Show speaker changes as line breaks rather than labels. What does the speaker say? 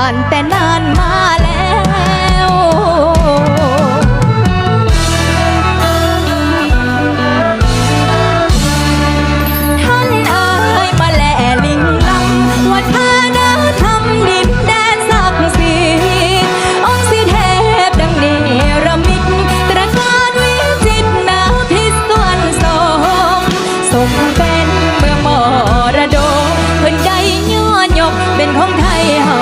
านแต่นานมาแล้วท่านเอ่ยมาแหล่ลิงลำวัดพนธรรมดินแดนศักดิ์ศรีองค์สิเทพดังเนรมิตตระการวิจิตรนาพิสวรสงสมเป็นเมืองมรดกเพิ่นใจย่อหยกเป็นของไทยเฮา